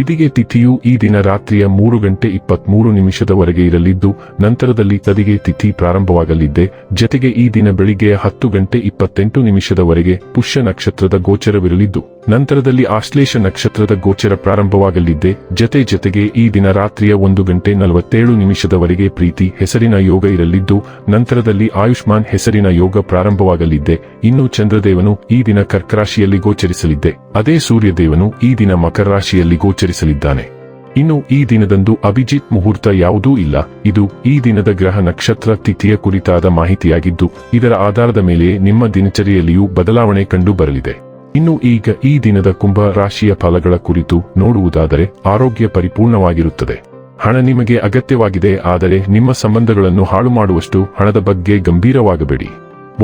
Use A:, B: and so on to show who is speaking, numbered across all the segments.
A: ಬಿದಿಗೆ ತಿಥಿಯು ಈ ದಿನ ರಾತ್ರಿಯ ಮೂರು ಗಂಟೆ ಇಪ್ಪತ್ಮೂರು ನಿಮಿಷದವರೆಗೆ ಇರಲಿದ್ದು, ನಂತರದಲ್ಲಿ ತದಿಗೆ ತಿಥಿ ಪ್ರಾರಂಭವಾಗಲಿದ್ದೆ. ಜತೆಗೆ ಈ ದಿನ ಬೆಳಿಗ್ಗೆ ಹತ್ತು ಗಂಟೆ ಇಪ್ಪತ್ತೆಂಟು ನಿಮಿಷದವರೆಗೆ ಪುಷ್ಯ ನಕ್ಷತ್ರದ ಗೋಚರವಿರಲಿದ್ದು, ನಂತರದಲ್ಲಿ ಆಶ್ಲೇಷ ನಕ್ಷತ್ರದ ಗೋಚರ ಪ್ರಾರಂಭವಾಗಲಿದ್ದೆ. ಜತೆ ಜತೆಗೆ ಈ ದಿನ ರಾತ್ರಿಯ ಒಂದು ಗಂಟೆ ನಲವತ್ತೇಳು ನಿಮಿಷದವರೆಗೆ ಪ್ರೀತಿ ಹೆಸರಿನ ಯೋಗ ಇರಲಿದ್ದು, ನಂತರದಲ್ಲಿ ಆಯುಷ್ಮಾನ್ ಹೆಸರಿನ ಯೋಗ ಪ್ರಾರಂಭವಾಗಲಿದ್ದೆ. ಇನ್ನು ಚಂದ್ರದೇವನು ಈ ದಿನ ಕರ್ಕರಾಶಿಯಲ್ಲಿ ಗೋಚರಿಸಲಿದ್ದೆ. ಅದೇ ಸೂರ್ಯದೇವನು ಈ ದಿನ ಮಕರ ರಾಶಿಯಲ್ಲಿ ಗೋಚರಿಸಲಿದ್ದಾನೆ ಇನ್ನು ಈ ದಿನದಂದು ಅಭಿಜಿತ್ ಮುಹೂರ್ತ ಯಾವುದೂ ಇಲ್ಲ. ಇದು ಈ ದಿನದ ಗ್ರಹ ನಕ್ಷತ್ರ ತಿಥಿಯ ಕುರಿತಾದ ಮಾಹಿತಿಯಾಗಿದ್ದು, ಇದರ ಆಧಾರದ ಮೇಲೆ ನಿಮ್ಮ ದಿನಚರಿಯಲ್ಲಿಯೂ ಬದಲಾವಣೆ ಕಂಡು ಬರಲಿದೆ. ಇನ್ನು ಈಗ ಈ ದಿನದ ಕುಂಭ ರಾಶಿಯ ಫಲಗಳ ಕುರಿತು ನೋಡುವುದಾದರೆ ಆರೋಗ್ಯ ಪರಿಪೂರ್ಣವಾಗಿರುತ್ತದೆ. ಹಣ ನಿಮಗೆ ಅಗತ್ಯವಾಗಿದೆ, ಆದರೆ ನಿಮ್ಮ ಸಂಬಂಧಗಳನ್ನು ಹಾಳು ಮಾಡುವಷ್ಟು ಹಣದ ಬಗ್ಗೆ ಗಂಭೀರವಾಗಬೇಡಿ.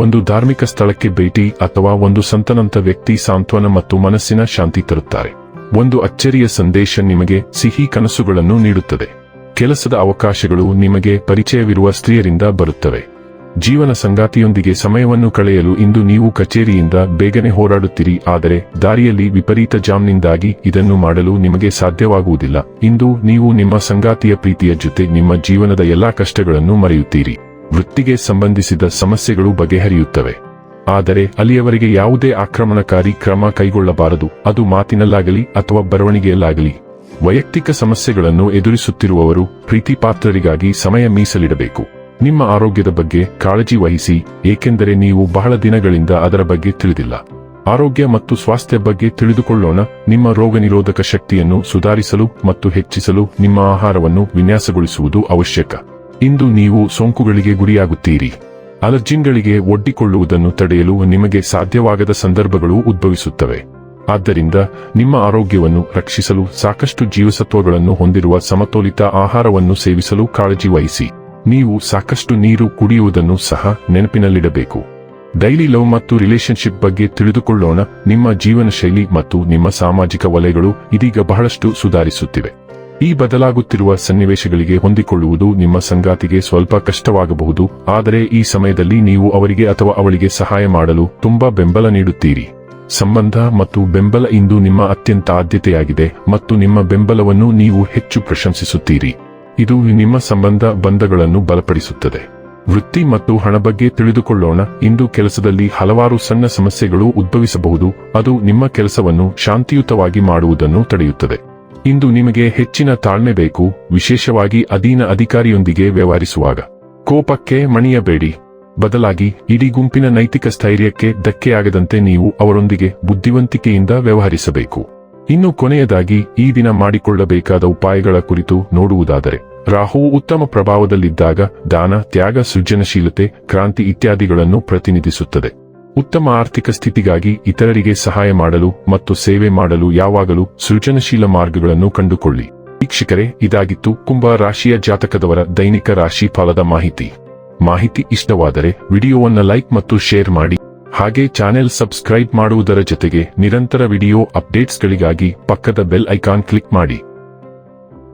A: ಒಂದು ಧಾರ್ಮಿಕ ಸ್ಥಳಕ್ಕೆ ಭೇಟಿ ಅಥವಾ ಒಂದು ಸಂತನಂತ ವ್ಯಕ್ತಿ ಸಾಂತ್ವನ ಮತ್ತು ಮನಸ್ಸಿನ ಶಾಂತಿ ತರುತ್ತಾರೆ. ಒಂದು ಅಚ್ಚರಿಯ ಸಂದೇಶ ನಿಮಗೆ ಸಿಹಿ ಕನಸುಗಳನ್ನು ನೀಡುತ್ತದೆ. ಕೆಲಸದ ಅವಕಾಶಗಳು ನಿಮಗೆ ಪರಿಚಯವಿರುವ ಸ್ತ್ರೀಯರಿಂದ ಬರುತ್ತವೆ. ಜೀವನ ಸಂಗಾತಿಯೊಂದಿಗೆ ಸಮಯವನ್ನು ಕಳೆಯಲು ಇಂದು ನೀವು ಕಚೇರಿಯಿಂದ ಬೇಗನೆ ಹೋರಾಡುತ್ತೀರಿ, ಆದರೆ ದಾರಿಯಲ್ಲಿ ವಿಪರೀತ ಜಾಮ್ನಿಂದಾಗಿ ಇದನ್ನು ಮಾಡಲು ನಿಮಗೆ ಸಾಧ್ಯವಾಗುವುದಿಲ್ಲ. ಇಂದು ನೀವು ನಿಮ್ಮ ಸಂಗಾತಿಯ ಪ್ರೀತಿಯ ಜೊತೆ ನಿಮ್ಮ ಜೀವನದ ಎಲ್ಲಾ ಕಷ್ಟಗಳನ್ನು ಮರೆಯುತ್ತೀರಿ. ವೃತ್ತಿಗೆ ಸಂಬಂಧಿಸಿದ ಸಮಸ್ಯೆಗಳು ಬಗೆಹರಿಯುತ್ತವೆ. ಆದರೆ ಅಲ್ಲಿಯವರೆಗೆ ಯಾವುದೇ ಆಕ್ರಮಣಕಾರಿ ಕ್ರಮ ಕೈಗೊಳ್ಳಬಾರದು. ಅದು ಮಾತಿನಲ್ಲಾಗಲಿ ಅಥವಾ ಬರವಣಿಗೆಯಲ್ಲಾಗಲಿ. ವೈಯಕ್ತಿಕ ಸಮಸ್ಯೆಗಳನ್ನು ಎದುರಿಸುತ್ತಿರುವವರು ಪ್ರೀತಿಪಾತ್ರರಿಗಾಗಿ ಸಮಯ ಮೀಸಲಿಡಬೇಕು. ನಿಮ್ಮ ಆರೋಗ್ಯದ ಬಗ್ಗೆ ಕಾಳಜಿ ವಹಿಸಿ, ಏಕೆಂದರೆ ನೀವು ಬಹಳ ದಿನಗಳಿಂದ ಅದರ ಬಗ್ಗೆ ತಿಳಿದಿಲ್ಲ. ಆರೋಗ್ಯ ಮತ್ತು ಸ್ವಾಸ್ಥ್ಯ ಬಗ್ಗೆ ತಿಳಿದುಕೊಳ್ಳೋಣ. ನಿಮ್ಮ ರೋಗ ನಿರೋಧಕ ಶಕ್ತಿಯನ್ನು ಸುಧಾರಿಸಲು ಮತ್ತು ಹೆಚ್ಚಿಸಲು ನಿಮ್ಮ ಆಹಾರವನ್ನು ವಿನ್ಯಾಸಗೊಳಿಸುವುದು ಅವಶ್ಯಕ. ಇಂದು ನೀವು ಸೋಂಕುಗಳಿಗೆ ಗುರಿಯಾಗುತ್ತೀರಿ. ಅಲರ್ಜಿನ್ಗಳಿಗೆ ಒಡ್ಡಿಕೊಳ್ಳುವುದನ್ನು ತಡೆಯಲು ನಿಮಗೆ ಸಾಧ್ಯವಾಗದ ಸಂದರ್ಭಗಳು ಉದ್ಭವಿಸುತ್ತವೆ. ಆದ್ದರಿಂದ ನಿಮ್ಮ ಆರೋಗ್ಯವನ್ನು ರಕ್ಷಿಸಲು ಸಾಕಷ್ಟು ಜೀವಸತ್ವಗಳನ್ನು ಹೊಂದಿರುವ ಸಮತೋಲಿತ ಆಹಾರವನ್ನು ಸೇವಿಸಲು ಕಾಳಜಿ ವಹಿಸಿ. ನೀವು ಸಾಕಷ್ಟು ನೀರು ಕುಡಿಯುವುದನ್ನು ಸಹ ನೆನಪಿನಲ್ಲಿಡಬೇಕು. ಡೈಲಿ ಲವ್ ಮತ್ತು ರಿಲೇಶನ್ಶಿಪ್ ಬಗ್ಗೆ ತಿಳಿದುಕೊಳ್ಳೋಣ. ನಿಮ್ಮ ಜೀವನ ಶೈಲಿ ಮತ್ತು ನಿಮ್ಮ ಸಾಮಾಜಿಕ ವಲಯಗಳು ಇದೀಗ ಬಹಳಷ್ಟು ಸುಧಾರಿಸುತ್ತಿವೆ. ಈ ಬದಲಾಗುತ್ತಿರುವ ಸನ್ನಿವೇಶಗಳಿಗೆ ಹೊಂದಿಕೊಳ್ಳುವುದು ನಿಮ್ಮ ಸಂಗಾತಿಗೆ ಸ್ವಲ್ಪ ಕಷ್ಟವಾಗಬಹುದು, ಆದರೆ ಈ ಸಮಯದಲ್ಲಿ ನೀವು ಅವರಿಗೆ ಅಥವಾ ಅವಳಿಗೆ ಸಹಾಯ ಮಾಡಲು ತುಂಬಾ ಬೆಂಬಲ ನೀಡುತ್ತೀರಿ. ಸಂಬಂಧ ಮತ್ತು ಬೆಂಬಲ ಇಂದು ನಿಮ್ಮ ಅತ್ಯಂತ ಆದ್ಯತೆಯಾಗಿದೆ ಮತ್ತು ನಿಮ್ಮ ಬೆಂಬಲವನ್ನು ನೀವು ಹೆಚ್ಚು ಪ್ರಶಂಸಿಸುತ್ತೀರಿ. ಇದು ನಿಮ್ಮ ಸಂಬಂಧ ಬಂಧಗಳನ್ನು ಬಲಪಡಿಸುತ್ತದೆ. ವೃತ್ತಿ ಮತ್ತು ಹಣ ಬಗ್ಗೆ ತಿಳಿದುಕೊಳ್ಳೋಣ, ಇಂದು ಕೆಲಸದಲ್ಲಿ ಹಲವಾರು ಸಣ್ಣ ಸಮಸ್ಯೆಗಳು ಉದ್ಭವಿಸಬಹುದು, ಅದು ನಿಮ್ಮ ಕೆಲಸವನ್ನು ಶಾಂತಿಯುತವಾಗಿ ಮಾಡುವುದನ್ನು ತಡೆಯುತ್ತದೆ. ಇಂದು ನಿಮಗೆ ಹೆಚ್ಚಿನ ತಾಳ್ಮೆ ಬೇಕು, ವಿಶೇಷವಾಗಿ ಅಧೀನ ಅಧಿಕಾರಿಯೊಂದಿಗೆ ವ್ಯವಹರಿಸುವಾಗ. ಕೋಪಕ್ಕೆ ಮಣಿಯಬೇಡಿ. ಬದಲಾಗಿ, ಇಡೀ ಗುಂಪಿನ ನೈತಿಕ ಸ್ಥೈರ್ಯಕ್ಕೆ ಧಕ್ಕೆಯಾಗದಂತೆ ನೀವು ಅವರೊಂದಿಗೆ ಬುದ್ಧಿವಂತಿಕೆಯಿಂದ ವ್ಯವಹರಿಸಬೇಕು. ಇನ್ನು ಕೊನೆಯದಾಗಿ, ಈ ದಿನ ಮಾಡಿಕೊಳ್ಳಬೇಕಾದ ಉಪಾಯಗಳ ಕುರಿತು ನೋಡುವುದಾದರೆ ರಾಹುವು ಉತ್ತಮ ಪ್ರಭಾವದಲ್ಲಿದ್ದಾಗ ದಾನ, ತ್ಯಾಗ, ಸೃಜನಶೀಲತೆ, ಕ್ರಾಂತಿ ಇತ್ಯಾದಿಗಳನ್ನು ಪ್ರತಿನಿಧಿಸುತ್ತದೆ. ಉತ್ತಮ ಆರ್ಥಿಕ ಸ್ಥಿತಿಗಾಗಿ ಇತರರಿಗೆ ಸಹಾಯ ಮಾಡಲು ಮತ್ತು ಸೇವೆ ಮಾಡಲು ಯಾವಾಗಲೂ ಸೃಜನಶೀಲ ಮಾರ್ಗಗಳನ್ನು ಕಂಡುಕೊಳ್ಳಿ. ವೀಕ್ಷಕರೇ, ಇದಾಗಿತ್ತು ಕುಂಭ ರಾಶಿಯ ಜಾತಕದವರ ದೈನಿಕ ರಾಶಿ ಫಲದ ಮಾಹಿತಿ. ಮಾಹಿತಿ ಇಷ್ಟವಾದರೆ ವಿಡಿಯೋವನ್ನ ಲೈಕ್ ಮತ್ತು ಶೇರ್ ಮಾಡಿ. ಹಾಗೆ ಚಾನೆಲ್ ಸಬ್ಸ್ಕ್ರೈಬ್ ಮಾಡುವುದರ ಜೊತೆಗೆ ನಿರಂತರ ವಿಡಿಯೋ ಅಪ್ಡೇಟ್ಸ್ಗಳಿಗಾಗಿ ಪಕ್ಕದ ಬೆಲ್ ಐಕಾನ್ ಕ್ಲಿಕ್ ಮಾಡಿ.